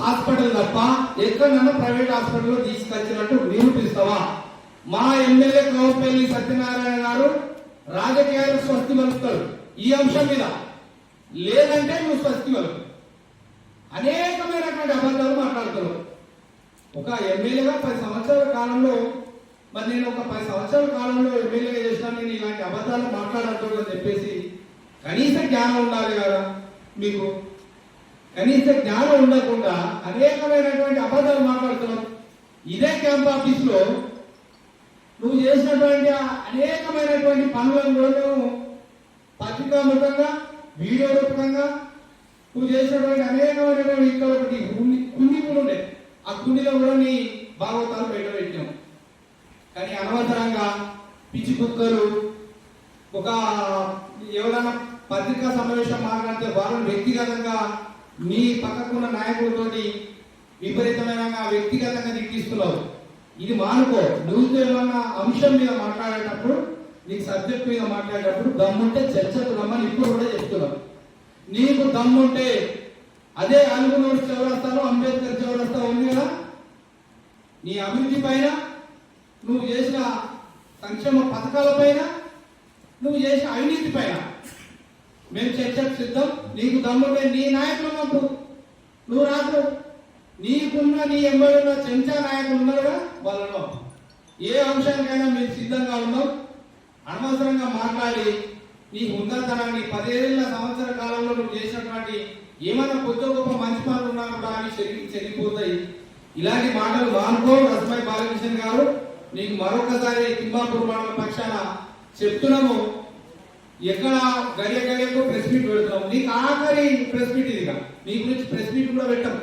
Hospital తప్ప ఎక్కడన్నా private హాస్పిటల్లో తీసుకొచ్చినట్టు నిరూపిస్తావా మా ఎమ్మెల్యే కౌపల్లి సత్యనారాయణ గారు రాజకీయాలు స్వస్తి పలుకుతారు ఈ అంశం మీద లేదంటే నువ్వు స్వస్తి పలుకు అనేకమైనటువంటి అబద్ధాలు మాట్లాడుతున్నావు. ఒక ఎమ్మెల్యేగా పది సంవత్సరాల కాలంలో మరి నేను ఒక పది సంవత్సరాల కాలంలో ఎమ్మెల్యేగా చేసిన నేను ఇలాంటి అబద్ధాలు మాట్లాడద్దు చెప్పేసి కనీస జ్ఞానం ఉండాలి కదా మీకు. కనీస జ్ఞానం ఉండకుండా అనేకమైనటువంటి అబద్ధాలు మాట్లాడుతున్నావు. ఇదే క్యాంప్ ఆఫీస్లో నువ్వు చేసినటువంటి అనేకమైనటువంటి పనులను కూడా మేము పత్రికాముఖంగా వీడియో రూపకంగా నువ్వు చేసినటువంటి అనేకమైనటువంటి ఇక్కడ ఒకటి కుండి కూడా ఉండే ఆ కుండిలో కూడా నీ భాగవతాలు బయట పెట్టాం కానీ అనవసరంగా పిచ్చి కుక్కలు ఒక ఎవరైనా పత్రికా సమావేశం మాట్లాడితే వాళ్ళని వ్యక్తిగతంగా నీ పక్కకున్న నాయకులతోటి విపరీతమైన వ్యక్తిగతంగా తిట్టిస్తున్నావు. ఇది మానుకో. నువ్వు ఏమన్నా అంశం మీద మాట్లాడేటప్పుడు నీకు సబ్జెక్ట్ మీద మాట్లాడేటప్పుడు దమ్ముంటే చర్చకు రమ్మని ఇప్పుడు కూడా చెప్తున్నావు. నీకు దమ్ముంటే అదే అనుకున్నోడు చౌరస్తాలో అంబేద్కర్ చౌరస్తా ఉంది కదా? నీ అభివృద్ధి పైన నువ్వు చేసిన సంక్షేమ పథకాల పైన నువ్వు చేసిన అవినీతి పైన మేము చర్చకు సిద్ధం. నీకు దమ్ముంటే నీ నాయకులు ఉన్నప్పుడు నువ్వు రాదు నీకున్న నీ ఎంబడున్న చెంచా నాయకులు ఉన్నారుగా వాళ్ళలో ఏ అంశానికైనా మేము సిద్ధంగా ఉన్నాం. అనవసరంగా మాట్లాడి నీ ఉన్నతనాన్ని పదేళ్ళ సంవత్సర కాలంలో నువ్వు చేసినటువంటి ఏమైనా కొద్ది గొప్ప మంచి పనులు ఉన్నా కూడా అవి చెల్లిపోతాయి చెరిగిపోతాయి. ఇలాంటి మాటలు మానుకో రస్మై బాలకృష్ణ గారు నీకు మరొకసారి తిమ్మాపూర్ మండల పక్షాన చెప్తున్నాము. ఎక్కడ గడియ గడియకు ప్రెస్ మీట్ పెడతాం నీకు ఆఖరి ప్రెస్ మీట్ ఇదిగా నీ గురించి ప్రెస్ మీట్ కూడా పెట్టాం